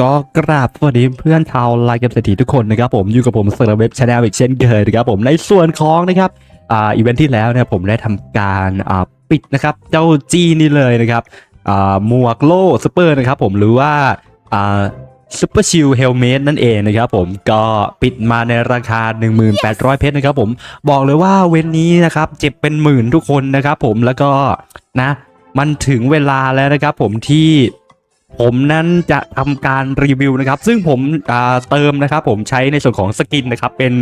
ก็กราบสวัสดีเพื่อนชาวไลน์เกมเศรษฐีทุกคนนะครับผมอยู่กับผมเซอร์เว็บชาแนลอีกเช่นเคยนะครับผมในส่วนของนะครับอ่าอีเวนท์ที่แล้วเนี่ยผมได้ทำการอ่าปิดนะครับเจ้าจีนี่เลยนะครับอ่าหมวกโล่ซูเปอร์นะครับผมหรือว่าอ่าซูเปอร์ชิลเฮลเมตนั่นเองนะครับผมก็ปิดมาในราคา 1800 เพชรนะครับผมบอกเลยว่าเว้นนี้นะครับเจ็บเป็นหมื่นทุกคนนะครับผมแล้วก็นะมันถึงเวลาแล้วนะครับผมที่ ผมนั้นจะทำการรีวิวนะครับ ซึ่งผมเติมนะครับ ผมใช้ในส่วนของสกินนะครับ เป็น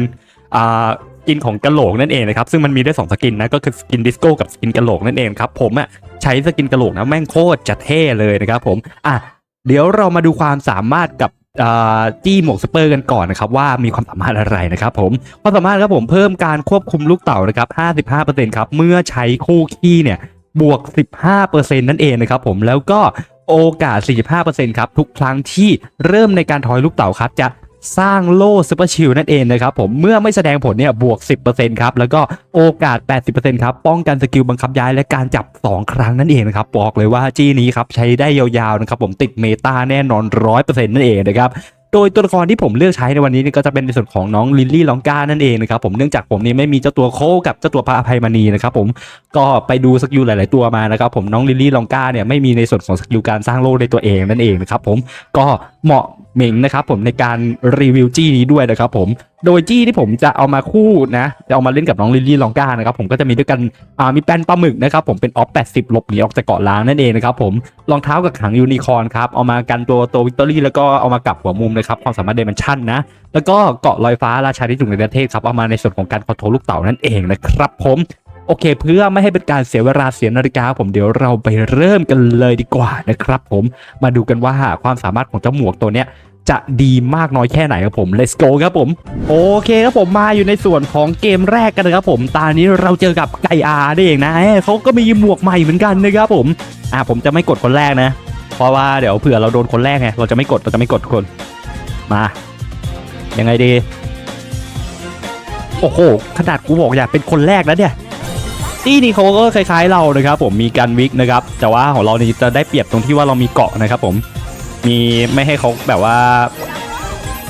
สกินของกระโหลกนั่นเองนะครับ ซึ่งมันมีได้สองสกินนะ ก็คือสกินดิสโก้กับสกินกระโหลกนั่นเองครับ ผมอะใช้สกินกระโหลกนะแม่งโคตรจะเท่เลยนะครับ ผมอะเดี๋ยวเรามาดูความสามารถกับจี้หมวกสเปอร์กันก่อนนะครับว่ามีความสามารถอะไรนะครับผมความสามารถครับผมเพิ่มการควบคุมลูกเต่านะครับ 55%ครับเมื่อใช้คู่ขี้เนี่ยบวก 15%นั่นเองนะครับผมแล้วก็ โอกาส 45%ครับ ทุกครั้งที่เริ่มในการทอยลูกเต๋าครับ จะสร้างโล่ซูเปอร์ชิลนั่นเองนะครับผมเมื่อไม่แสดงผลเนี่ยบวก 10%ครับ แล้วก็โอกาส 80%ครับ ป้องกันสกิลบังคับย้ายและการจับ 2 ครั้งนั่นเองนะครับ บอกเลยว่าจี้นี้ครับ ใช้ได้ยาวๆนะครับผมติดเมตาแน่นอน 100%นั่นเองนะครับ โดยตัวละครที่ผมเลือกใช้ในวันนี้ก็จะเป็นในส่วนของน้องลิลลี่ลองกานั่นเองนะครับผมเนื่องจากผมนี่ไม่มีเจ้าตัวโคกับเจ้าตัวพระอภัยมณีนะครับผมก็ไปดูสกิลหลาย ๆ ตัวมานะครับผมน้องลิลลี่ลองกาเนี่ยไม่มีในส่วนของสกิลการสร้างโลกในตัวเองนั่นเองนะครับผมก็เหมาะ เหม่งนะครับผมในการรีวิวจี้นี้ด้วยนะครับผมโดยจี้ที่ผมจะเอามาคู่นะจะเอามาเล่นกับน้องลิลลี่ลองกานะครับผมก็จะมีด้วยกันอ่ามีแป้นปลาหมึกนะครับผมเป็นออฟ80หลบหนีออกจากเกาะล้างนั่นเองนะครับผมรองเท้ากับขังยูนิคอร์นครับเอามากันตัวตัววิกตอรี่แล้วก็เอามากับหัวมุมนะครับความสามารถเดมันชั่นนะแล้วก็เกาะลอยฟ้าราชาที่สุดในประเทศครับเอามาในส่วนของการคอนโทรลลูกเต่านั่นเองนะครับผม โอเค เพื่อไม่ให้เป็นการเสียเวลาเสียนาฬิกาผมเดี๋ยวเราไปเริ่มกันเลยดีกว่านะครับผมมาดูกันว่าความสามารถของเจ้าหมวกตัวเนี้ยจะดีมากน้อยแค่ไหนครับผม let's go ครับผม โอเคครับผมมาอยู่ในส่วนของเกมแรกกันนะครับผม ตอนนี้เราเจอกับไก่อาได้เองนะเอ้ยเขาก็มีหมวกใหม่เหมือนกันนะครับผม อ่าผมจะไม่กดคนแรกนะ เพราะว่าเดี๋ยวเผื่อเราโดนคนแรกไง เราจะไม่กด เราจะไม่กดคน มา ยังไงดี โอ้โห ขนาดกูบอกอยากเป็นคนแรกแล้วเนี่ย ที่นี่เขาก็คล้ายๆเรานะครับผมมีการวิกนะครับแต่ว่าของเรานี่จะได้เปรียบตรงที่ว่าเรามีเกาะนะครับผมมีไม่ให้เขาแบบว่า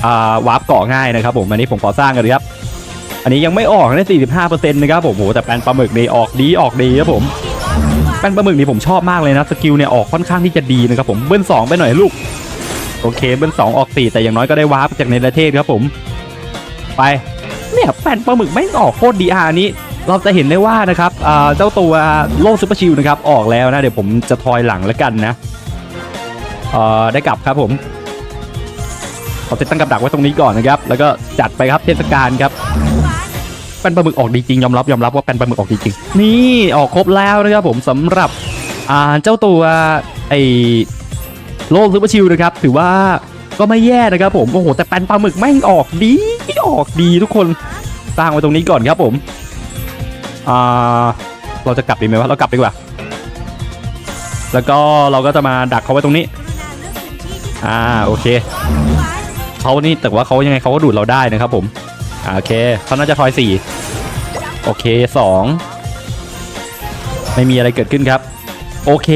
อ่าวาร์ปเกาะง่ายนะครับผมอันนี้ผมขอสร้างกันเลยครับอันนี้ยังไม่ออกนะ45%นะครับผมโหแต่แปลนปลาหมึกนี่ออกดีออกดีครับผมแป้นปลาหมึกนี่ผมชอบมากเลยนะสกิลเนี่ยออกค่อนข้างที่จะดีนะครับผมเบิ้ลสองไปหน่อยลูกโอเคเบิ้ลสองออกสี่แต่อย่างน้อยก็ได้วาร์ปจากในประเทศครับผม ไปเนี่ยแป้นปลาหมึกไม่ออกโคตรดีอะนี้ เราจะเห็นได้ว่านะครับเจ้าตัวโลกซูเปอร์ชิลนะครับออกแล้วนะเดี๋ยวผมจะทอยหลังแล้วกันนะได้กลับครับผมขอติดตั้งกับดักไว้ตรงนี้ก่อนนะครับ แล้วก็จัดไปครับเทศกาลครับแป้นปลาหมึกออกดีจริงยอมรับยอมรับว่าแป้นปลาหมึกออกดีจริงนี่ออกครบแล้วนะครับผมสำหรับเจ้าตัวไอโลกซูเปอร์ชิลนะครับ ถือว่าก็ไม่แย่นะครับผมโอ้โหแต่แป้นปลาหมึกแม่งออกดีออกดีทุกคนสร้งไว้ตรงนี้ก่อนครับผม อ่าเราจะกลับดีไหมวะเรากลับดีกว่า แล้วก็เราก็จะมาดักเขาไว้ตรงนี้ อ่าโอเคเขานี่แต่ว่าเขายังไงเขาก็ดูดเราได้นะครับผมโอเคเขาน่าจะทอยสี่โอเคสองไม่มีอะไรเกิดขึ้นครับ โอเค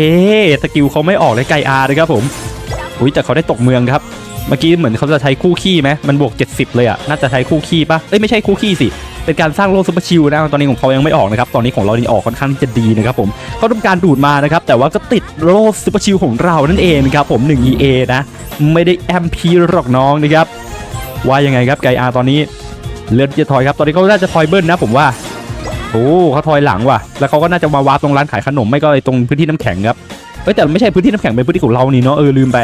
สกิลเขาไม่ออกเลยไกอาร์นะครับผมอุ้ยแต่เขาได้ตกเมืองครับ เมื่อกี้เหมือนเขาจะใช้คู่ขี้ไหมมันบวก 70 เลยอะน่าจะใช้คู่ขี้ปะเอ้ยไม่ใช่คู่ขี้สิ เป็นการสร้างโลกซุปเปอร์ชิลนะตอนนี้ของเขายังไม่ออกนะครับตอนนี้ของเรานี่ออกค่อนข้างที่จะดีนะครับผมเขาทำการดูดมานะครับแต่ว่าก็ติดโลกซุปเปอร์ชิลของเรานั่นเองครับผม1 EA นะไม่ได้ MP หรอกน้องนะครับว่ายังไงครับไกอาตอนนี้เลือดจะถอยครับตอนนี้เขาน่าจะถอยเบิ้ลนะผมว่าโอ้เขาถอยหลังว่ะ แล้วเขาก็น่าจะมาวาร์ปตรงร้านขายขนมไม่ก็ไอ้ตรงพื้นที่น้ำแข็งครับเอ้แต่ไม่ใช่พื้นที่น้ำแข็งเป็นพื้นที่ของเรานี่เนาะเออลืมไป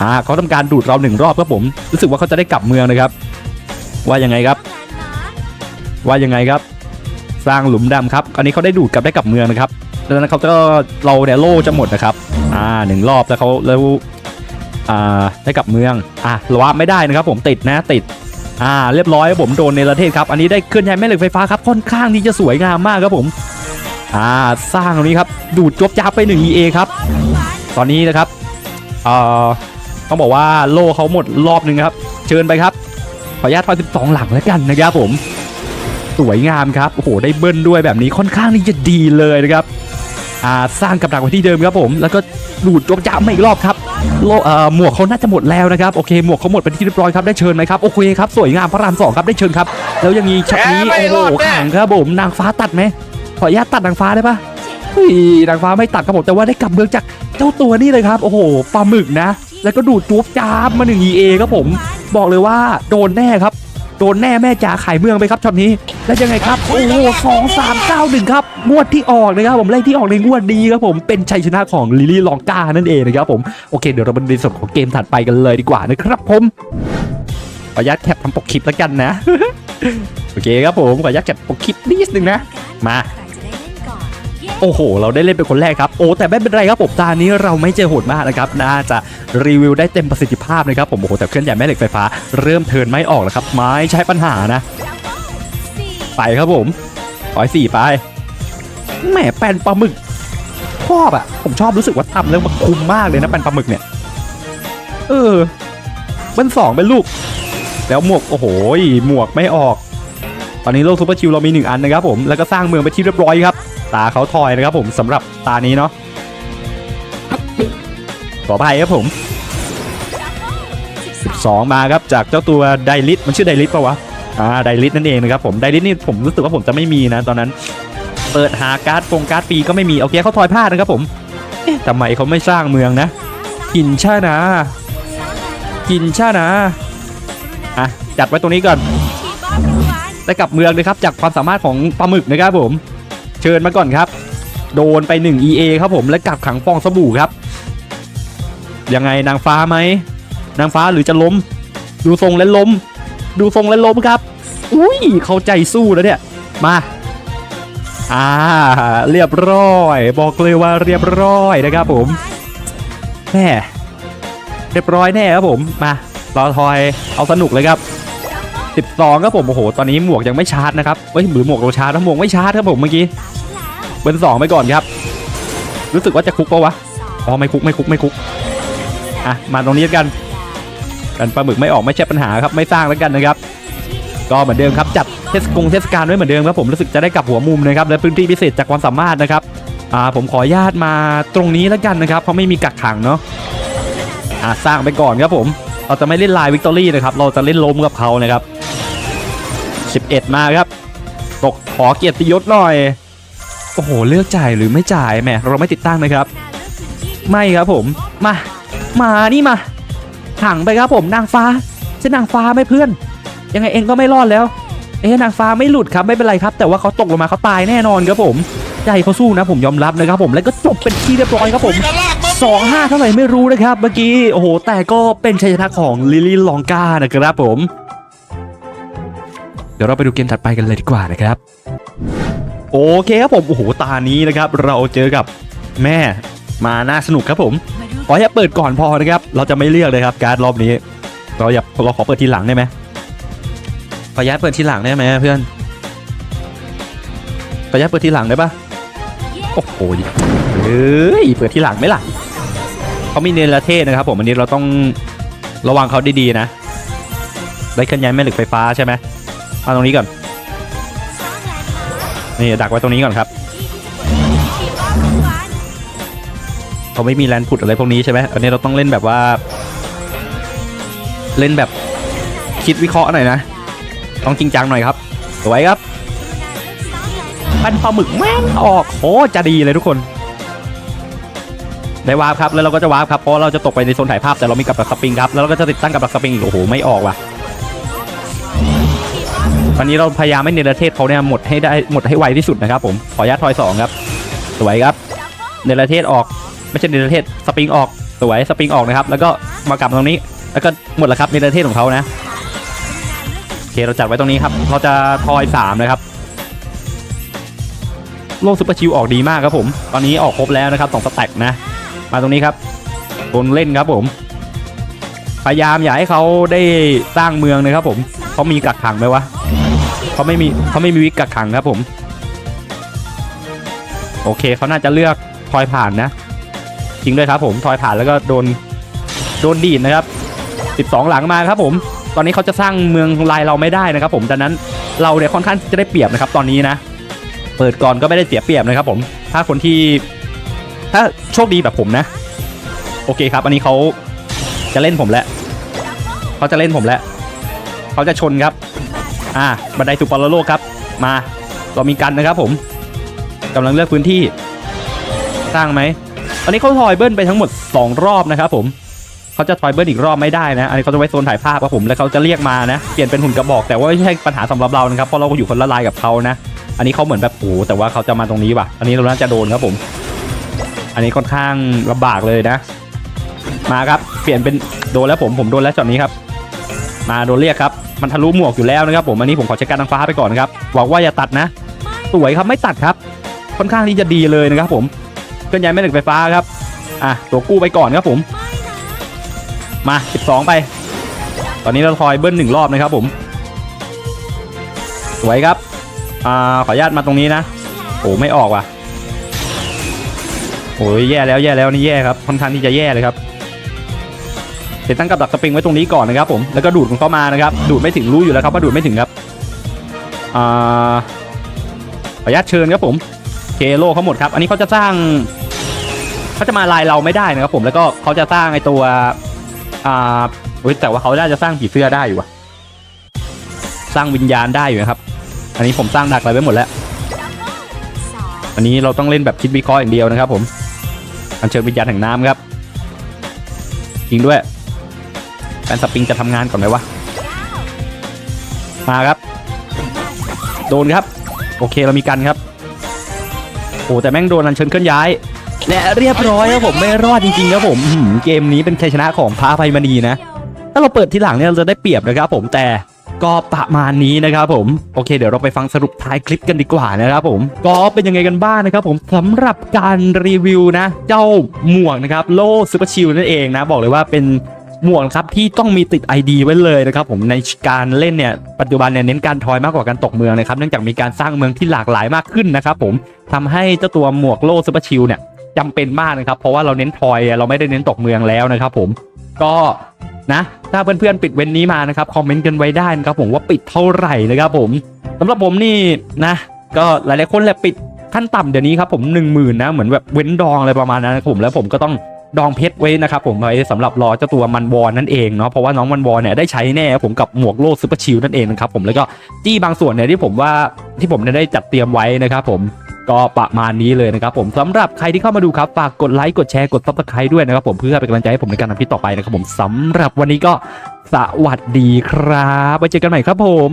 อ่าเขาทำการดูดเราหนึ่งรอบครับผมรู้สึกว่าเขาจะได้กลับเมืองนะครับว่ายังไงครับ ว่ายังไงครับ สร้างหลุมดำครับ อันนี้เขาได้ดูดกลับได้กลับเมืองนะครับดังนั้นเขาก็เราเนี่ยโล่จะหมดนะครับ อ่าหนึ่งรอบแล้วเขาแล้วอ่าได้กลับเมือง อะวาร์ปไม่ได้นะครับ ผมติดนะติด อ่า เรียบร้อยครับผมโดนในประเทศครับ อันนี้ได้เคลื่อนย้ายแม่เหล็กไฟฟ้าครับค่อนข้างที่จะสวยงามมากครับผม อ่าสร้างตรงนี้ครับดูดจบจับไป1 EA ครับ ตอนนี้นะครับเอ่อต้องบอกว่าโล่เขาหมดรอบหนึ่งครับ เชิญไปครับขออนุญาตทอย12 หลังแล้วกันนะครับผม สวยงามครับ โอ้โห ได้เบิ้ลด้วยแบบนี้ค่อนข้างที่จะดีเลยนะครับ อ่า สร้างกับดักไว้ที่เดิมครับผม แล้วก็ดูดจบจามมาอีกรอบครับโลเอ่อหมวกเขาน่าจะหมดแล้วนะครับ โอเค หมวกเขาหมดเป็นที่เรียบร้อยครับ ได้เชิญไหมครับ โอเคครับ สวยงามพระรามสองครับ ได้เชิญครับ แล้วยังมีช็อตนี้แหมไม่โอ้รอดโหแน่ขังครับผม นางฟ้าตัดไหม ขออนุญาตตัดนางฟ้าได้ปะเฮ้ยนางฟ้าไม่ตัดครับผม แต่ว่าได้กลับเมืองจากเจ้าตัวนี่เลยครับ โอ้โห ปลาหมึกนะ แล้วก็ดูดจูบจามมาหนึ่ง EA ครับผม บอกเลยว่าโดนแน่ครับ โดนแน่แม่จ๋าขายเมืองไปครับช็อตนี้ แล้วยังไงครับ โอ้โหสองสามเก้าหนึ่งครับ งวดที่ออกนะครับผมเลขที่ออกในงวดนี้ครับผม เป็นชัยชนะของลิลี่ลองกานั่นเองนะครับผม โอเค เดี๋ยวเรามาดูในส่วนของเกมถัดไปกันเลยดีกว่านะครับผม ขออนุญาตแคปทำปกคลิปแล้วกันนะ โอเคครับผม ขออนุญาตแคปปกคลิปนิดนึงนะ มา โอ้โห เราได้เล่นเป็นคนแรกครับ โอ้ แต่ไม่เป็นไรครับผมตานี้เราไม่เจอโหดมากนะครับ น่าจะรีวิวได้เต็มประสิทธิภาพนะครับ ผมโอ้โห แต่เครื่องใหญ่แม่เหล็กไฟฟ้า เริ่มเทินไม่ออกแล้วครับ ไม่ใช่ปัญหานะ ไปครับผมร้อยสี่ไป แหมแปนปลาหมึก ชอบอะผมชอบรู้สึกว่าทำแล้วมันคุ้มมากเลยนะแปนปลาหมึกเนี่ย เออ เป็นสองเป็นลูก แล้วหมวก โอ้โห หมวกไม่ออก ตอนนี้โลกซูเปอร์ชิลเรามีหนึ่งอันนะครับผมแล้วก็สร้างเมืองไปที่เรียบร้อยครับตาเขาทอยนะครับผมสำหรับตานี้เนาะขออภัยครับผม12มาครับจากเจ้าตัวไดลิทมันชื่อไดลิทปะวะอ่าไดลิทนั่นเองนะครับผมไดลิทนี่ผมรู้สึกว่าผมจะไม่มีนะตอนนั้น เปิดหาการ์ดฟงการ์ดปีก็ไม่มีโอเคเขาทอยพลาดนะครับผมทำไมเขาไม่สร้างเมืองนะ กินชานะกินชานะอะจัดไว้ตรงนี้ก่อน ได้กลับเมืองเลยครับจากความสามารถของปลาหมึกนะครับผม เชิญมาก่อนครับ โดนไป 1 EA ครับผมและกลับขังฟองสบู่ครับยังไงนางฟ้าไหมนางฟ้าหรือจะล้ม ดูทรงและล้ม ดูทรงและล้มครับ อุ้ยเข้าใจสู้แล้วเนี่ยมาอ่าเรียบร้อย บอกเลยว่าเรียบร้อยนะครับผมแม่เรียบร้อยแน่ครับผมมาเราทอยเอาสนุกเลยครับ 12ครับผมโอ้โหตอนนี้หมวกยังไม่ชาร์จนะครับเฮ้ยหรือหมวกเราชาร์จนะหมวกไม่ชาร์จครับผมเมื่อกี้เบอร์สองไปก่อนครับ รู้สึกว่าจะคุกปะวะอ๋อไม่คุกไม่คุกไม่คุกอะมาตรงนี้กันกันปลาหมึกไม่ออกไม่ใช่ปัญหาครับไม่สร้างแล้วกันนะครับก็เหมือนเดิมครับจัดเทศกงเทศกาลไว้เหมือนเดิมครับผมรู้สึกจะได้กลับหัวมุมนะครับและพื้นที่พิเศษจากความสามารถนะครับอ่าผมขอญาตมาตรงนี้แล้วกันนะครับเพราะไม่มีกักขังเนาะอ่าสร้างไปก่อนครับผม เราจะไม่เล่นลายวิกตอรี่นะครับเราจะเล่นล้มกับเขานะครับ 11 มาครับ ตกขอเกียรติยศหน่อย โอ้โห เลือกจ่ายหรือไม่จ่ายแหมเราไม่ติดตั้งนะครับ ไม่ครับผมมา มานี่มาถังไปครับผมนางฟ้าใช่นางฟ้าไหมเพื่อน ยังไงเองก็ไม่รอดแล้ว เอ๊ะนางฟ้าไม่หลุดครับไม่เป็นไรครับ แต่ว่าเขาตกลงมาเขาตายแน่นอนครับผมใจเขาสู้นะผมยอมรับนะครับผมแล้วก็จบเป็นที่เรียบร้อยครับผมกระลากมาสองห้าเท่าไหร่ไม่รู้นะครับ เมื่อกี้โอ้โหแต่ก็เป็นชัยชนะของลิลี่ลองกานะครับผม เดี๋ยวเราไปดูเกมถัดไปกันเลยดีกว่านะครับ โอเคครับผม โอ้โห ตานี้นะครับ เราเจอกับแม่มาน่าสนุกครับผม ขออย่าเปิดก่อนพอนะครับ เราจะไม่เลือกเลยครับ การดรอบนี้ เราอย่าเราขอเปิดทีหลังได้ไหมขออนุญาตเปิดทีหลังได้ไหมเพื่อนขออนุญาตเปิดทีหลังได้ปะโอ้โหเฮ้ย เปิดทีหลังไหมล่ะเขามีเนรเทศนะครับ ผมอันนี้เราต้องระวังเขาดีๆนะ ได้เคลื่อนย้ายแม่เหล็กไฟฟ้าใช่ไหม เอาตรงนี้ก่อน นี่ดักไว้ตรงนี้ก่อนครับเขาไม่มีแลนด์ผุดอะไรพวกนี้ใช่ไหมอันนี้เราต้องเล่นแบบว่า เล่นแบบคิดวิเคราะห์หน่อยนะ ต้องจริงจังหน่อยครับสวยครับปันปลาหมึกแม่งออกโอ้จะดีเลยทุกคน ได้วาร์ปครับ แล้วเราก็จะวาร์ปครับ เพราะเราจะตกไปในโซนถ่ายภาพ แต่เรามีกับดักสปริงครับ แล้วเราก็จะติดตั้งกับดักสปริงอีก โอ้โห ไม่ออกว่ะ ตอนนี้เราพยายามให้เนรเทศเขาเนี่ยหมดให้ได้หมดให้ไวที่สุดนะครับผมขออนุญาตทอยสองครับสวยครับเนรเทศออกไม่ใช่เนรเทศสปริงออกสวยสปริงออกนะครับ แล้วก็มากลับตรงนี้ แล้วก็หมดแล้วครับเนรเทศของเขานะโอเคเราจัดไว้ตรงนี้ครับเราจะทอยสามนะครับโลกซุปเปอร์ชิวออกดีมากครับผม ตอนนี้ออกครบแล้วนะครับสองสแต็กนะ มาตรงนี้ครับโดนเล่นครับผม พยายามอย่าให้เขาได้สร้างเมืองนะครับผมเขามีกักขังไหมวะ เขาไม่มีเขาไม่มีวิกกักขังครับผม โอเคเขาน่าจะเลือกทอยผ่านนะจริงด้วยครับผมทอยผ่านแล้วก็โดนโดนดีดนะครับ 12 หลังมาครับผม ตอนนี้เขาจะสร้างเมืองลายเราไม่ได้นะครับ ผมดังนั้นเราเนี่ยค่อนข้างจะได้เปรียบนะครับ ตอนนี้นะ เปิดก่อนก็ไม่ได้เสียเปรียบนะครับผม ถ้าคนที่ ถ้าโชคดีแบบผมนะ โอเคครับ อันนี้เขาจะเล่นผมแล้วเขาจะเล่นผมแล้วเขาจะชนครับ อ่าบันไดสู่ปรโลกครับ มา เรามีกันนะครับผมกำลังเลือกพื้นที่ สร้างไหมอันนี้เขาทอยเบิ้ลไปทั้งหมด 2 รอบนะครับผมเขาจะทอยเบิ้ลอีกรอบไม่ได้นะ อันนี้เขาจะไว้โซนถ่ายภาพครับผม แล้วเขาจะเรียกมานะ เปลี่ยนเป็นหุ่นกระบอก แต่ว่าไม่ใช่ปัญหาสำหรับเรานะครับ เพราะเราก็อยู่คนละลายกับเขานะ อันนี้เขาเหมือนแบบโอ้แต่ว่าเขาจะมาตรงนี้ว่ะ อันนี้เราน่าจะโดนครับผม อันนี้ค่อนข้างลำบากเลยนะ มาครับ เปลี่ยนเป็นโดนแล้วผม ผมโดนแล้วช็อตนี้ครับ มาโดนเรียกครับ มันทะลุหมวกอยู่แล้วนะครับผมอันนี้ผมขอใช้การทางฟ้าไปก่อนนะครับหวังว่าอย่าตัดนะ สวยครับไม่ตัดครับ ค่อนข้างที่จะดีเลยนะครับผมเคลื่อนย้ายแม่เหล็กไฟฟ้าครับอะตัวกู้ไปก่อนครับผม มา 12 ไป ตอนนี้เราทอยเบิ้ลหนึ่งรอบนะครับผม สวยครับอ่าขออนุญาตมาตรงนี้นะโอ้ไม่ออกว่ะโอ้ยแย่แล้วแย่แล้วนี่แย่ครับค่อนข้างที่จะแย่เลยครับ เดี๋ยวตั้งกับดักสปริงไว้ตรงนี้ก่อนนะครับผมแล้วก็ดูดมันเข้ามานะครับดูดไม่ถึงรู้อยู่แล้วครับว่าดูดไม่ถึงครับอ่าขออนุญาตเชิญครับผมเคโลเขาหมดครับ อันนี้เขาจะสร้างเขาจะมาลายเราไม่ได้นะครับผมแล้วก็เขาจะสร้างไอตัวอ่าเฮ้ยแต่ว่าเขาน่าจะสร้างผีเสื้อได้อยู่อะสร้างวิญญาณได้อยู่นะครับ อันนี้ผมสร้างดักอะไรไว้หมดแล้ว อันนี้เราต้องเล่นแบบคิดวิเคราะห์อย่างเดียวนะครับ ผมอัญเชิญวิญญาณแห่งน้ำครับยิงด้วย แฟนสปริงจะทำงานก่อนไหมวะ มาครับ โดนครับ โอเคเรามีกันครับ โอ้แต่แม่งโดนอันเชิญเคลื่อนย้าย และเรียบร้อยครับผมไม่รอดจริงๆครับผมอื้อหือเกมนี้เป็นชัยชนะของพระอภัยมณีนะ ถ้าเราเปิดทีหลังเนี่ยเราจะได้เปรียบนะครับผมแต่ก็ประมาณนี้นะครับผมโอเค เดี๋ยวเราไปฟังสรุปท้ายคลิปกันดีกว่านะครับผมก็เป็นยังไงกันบ้างนะครับผมสำหรับการรีวิวนะ เจ้าหมวกนะครับโล่ซูเปอร์ชิลนั่นเองนะ บอกเลยว่าเป็น หมวกครับที่ต้องมีติด ID ไว้เลยนะครับผมในการเล่นเนี่ยปัจจุบันเนี่ยเน้นการทอยมากกว่าการตกเมืองนะครับเนื่องจากมีการสร้างเมืองที่หลากหลายมากขึ้นนะครับผมทำให้เจ้าตัวหมวกโล่ซูเปอร์ชิลเนี่ยจำเป็นมากนะครับ เพราะว่าเราเน้นทอยเราไม่ได้เน้นตกเมืองแล้วนะครับผมก็นะถ้าเพื่อนๆปิดเว้นนี้มานะครับคอมเมนต์กันไว้ได้นะครับผมว่าปิดเท่าไหร่นะครับผมสำหรับผมนี่นะ ก็หลายๆคนแหละปิดขั้นต่ำเดี๋ยวนี้ครับผมหนึ่งหมื่นนะเหมือนแบบเว้นดองอะไรประมาณนั้นนะครับผมแล้วผมก็ต้อง ดองเพชรไว้นะครับผมไว้สำหรับรอเจ้าตัวมันวอนนั่นเองเนาะเพราะว่าน้องมันวอนเนี่ยได้ใช้แน่ผมกับหมวกโล่ซูเปอร์ชิลนั่นเองนะครับผมแล้วก็จี้บางส่วนเนี่ยที่ผมว่าที่ผมได้จัดเตรียมไว้นะครับผมก็ประมาณนี้เลยนะครับผมสำหรับใครที่เข้ามาดูครับฝากกดไลค์กดแชร์กดซับสไครต์ด้วยนะครับผมเพื่อเป็นกำลังใจให้ผมในการทำคลิปต่อไปนะครับผมสำหรับวันนี้ก็สวัสดีครับไว้เจอกันใหม่ครับผม